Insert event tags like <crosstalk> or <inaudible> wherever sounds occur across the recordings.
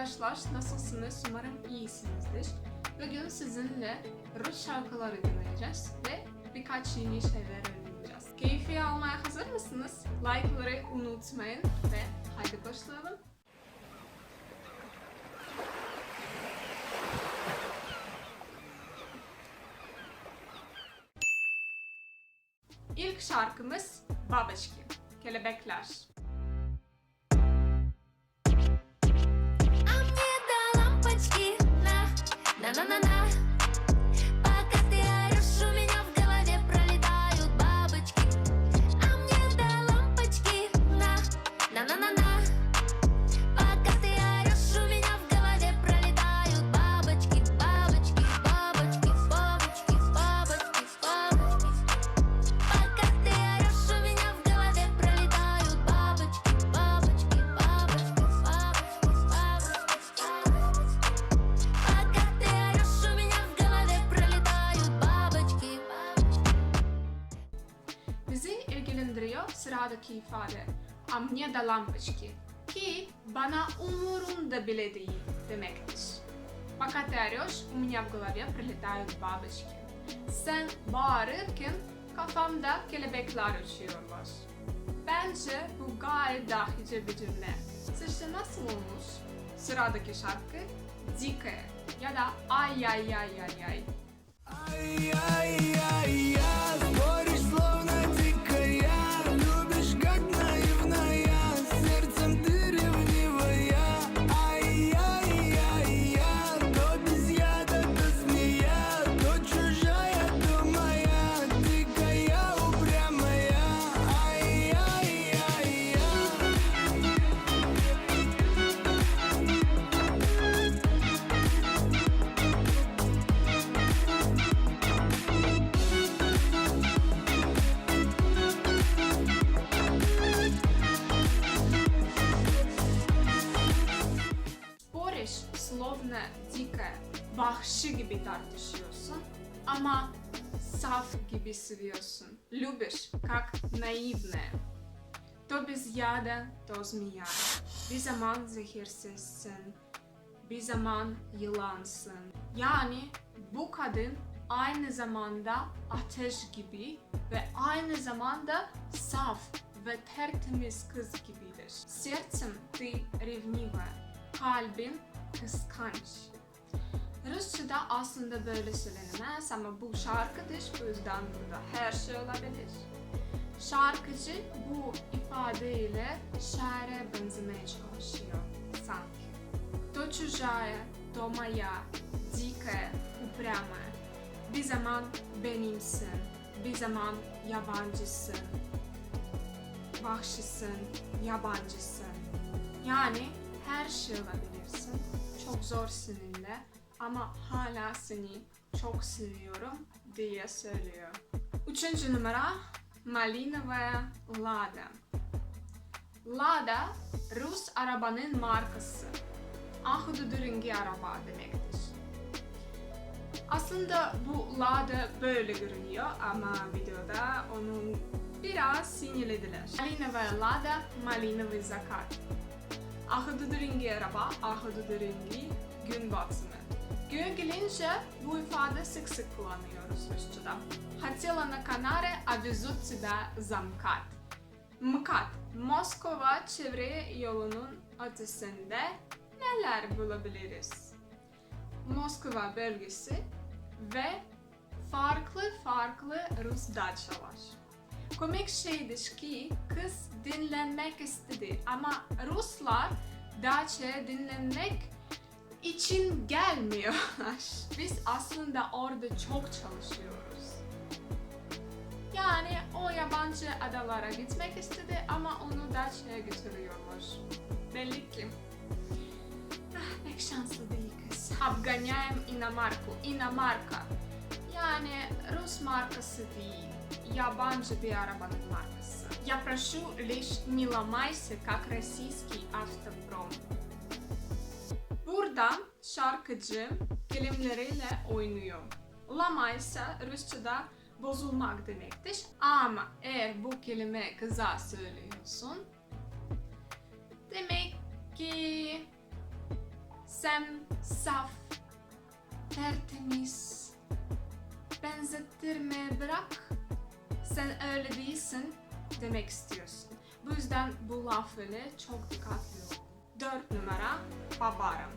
arkadaşlar, nasılsınız? Umarım iyisinizdir. Bugün sizinle Rus şarkıları dinleyeceğiz ve birkaç yeni şeyler öğreneceğiz. Keyfi almaya hazır mısınız? Like'ları unutmayın ve haydi başlayalım. İlk şarkımız Babaşki, Kelebekler. sıradaki ifade. A mnie da lampoçki ki bana umurumda bile değil demektir. Пока ты орешь, у меня в голове прилетают бабочки. Sen bağırırken kafamda kelebekler uçuyorlar. Bence bu gayet dahice bir cümle. Sizce nasıl olmuş? Sıradaki şarkı Dike ya da Ay ay ay ay ay. Ай-яй-яй-я, споришь словно dike, vahşi gibi tartışıyorsun ama saf gibi seviyorsun. Любишь, как наивная. То без яда, то змея. Bir zaman zehirsizsin, bir zaman yılansın. Yani bu kadın aynı zamanda ateş gibi ve aynı zamanda saf ve tertemiz kız gibidir. Sercem ты ревнива, kalbin kıskanç. Rusça'da aslında böyle söylenemez ama bu şarkıdır, bu yüzden burada her şey olabilir. Şarkıcı bu ifadeyle şaire benzemeye çalışıyor sanki. То чужая, то моя, дикая, упрямая. Bir zaman benimsin, bir zaman yabancısın. Vahşisin, yabancısın. Yani her şey olabilirsin. Çok zor seninle ama hala seni çok seviyorum diye söylüyor. Üçüncü numara Malinovaya Lada. Lada Rus arabanın markası. Ahududu rengi araba demektir. Aslında bu Lada böyle görünüyor ama videoda onun biraz sinirlediler. Malinovaya Lada, Malinovaya Zakat. Ahududu rengi araba, ahududu rengi gün batımı. Gün gelince bu ifade sık sık kullanıyoruz Rusça'da. Хотела на Канаре, а везут тебя за МКАД. МКАД, Moskova çevre yolunun ötesinde neler bulabiliriz? Moskova bölgesi ve farklı farklı Rus daçalar. Komik şeydir ki kız dinlenmek istedi ama Ruslar daçaya dinlenmek için gelmiyorlar. <laughs> Biz aslında orada çok çalışıyoruz. Yani o yabancı adalara gitmek istedi ama onu Dacia'ya götürüyorlar. Belli ki. Ah, pek şanslı değil kız. Обгоняем иномарку. Inamarka. Yani Rus markası değil. Yabancı bir arabanın markası. Я прошу лишь не ломайся, как российский автопром. Burada şarkıcı kelimeleriyle oynuyor. Lamaysa Rusça'da bozulmak demektir. Ama eğer bu kelime kıza söylüyorsun demek ki Sen saf, tertemiz, benzettirme bırak. sen öyle değilsin demek istiyorsun. Bu yüzden bu laf ile çok dikkatli ol. Dört numara babarım.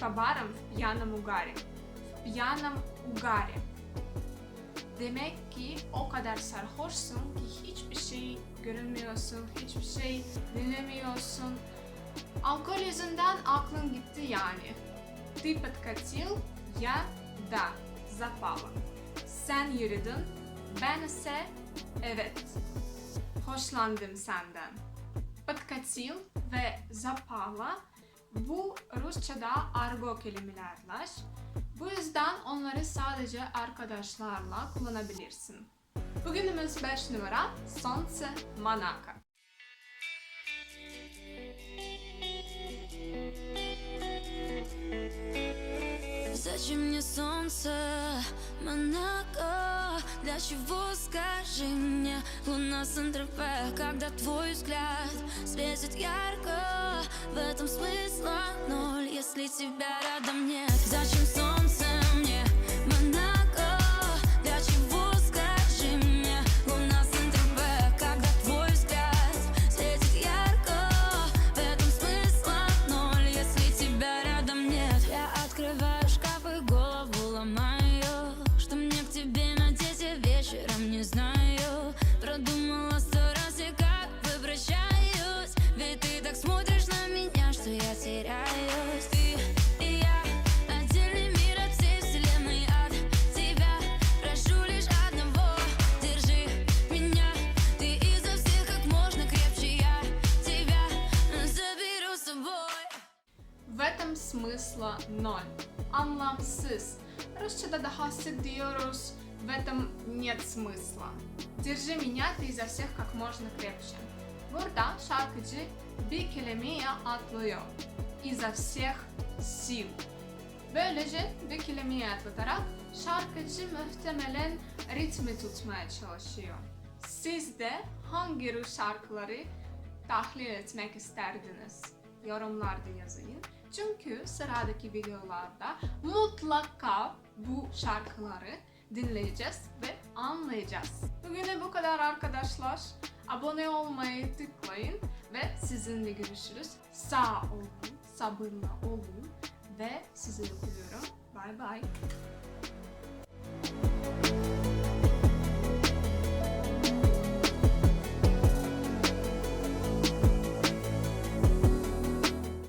А ты по барам в пьяном угаре. В piyano'm угаре. Demek ki o kadar sarhoşsun ki hiçbir şey görünmüyorsun, hiçbir şey dinlemiyorsun. Alkol yüzünden aklın gitti yani. Ты подкатил, я да, запала. Sen yürüdün, ben ise evet, hoşlandım senden. Подкатил ve zapala bu Rusçada argo kelimelerler. Bu yüzden onları sadece arkadaşlarla kullanabilirsin. Bugünümüz 5 numara Sonce Manaka. Зачем мне солнце, Монако? Для чего, скажи мне, луна Сан-Тропе Когда твой взгляд светит ярко? В этом смысла ноль, если тебя рядом нет. Зачем солнце не знаю Продумала сто раз и как выбращаюсь Ведь ты так смотришь на меня, что я теряюсь Ты и я, отдельный мир от всей вселенной От тебя прошу лишь одного Держи меня, ты изо всех как можно крепче Я тебя заберу с собой В этом смысла ноль. Anlamsız. Rusçada daha sık diyoruz. В этом нет смысла. Держи меня ты изо всех как можно крепче. Burada şarkıcı bir kelimeye atlıyor. İza всех сил. Böylece bir kelimeye atlatarak şarkıcı muhtemelen ritmi tutmaya çalışıyor. Siz de hangi Rus şarkıları tahlil etmek isterdiniz? Yorumlarda yazın. Çünkü sıradaki videolarda mutlaka bu şarkıları dinleyeceğiz ve anlayacağız. Bugüne bu kadar arkadaşlar. Abone olmayı tıklayın ve sizinle görüşürüz. Sağ olun, sabırla olun ve sizi öpüyorum. Bye bye.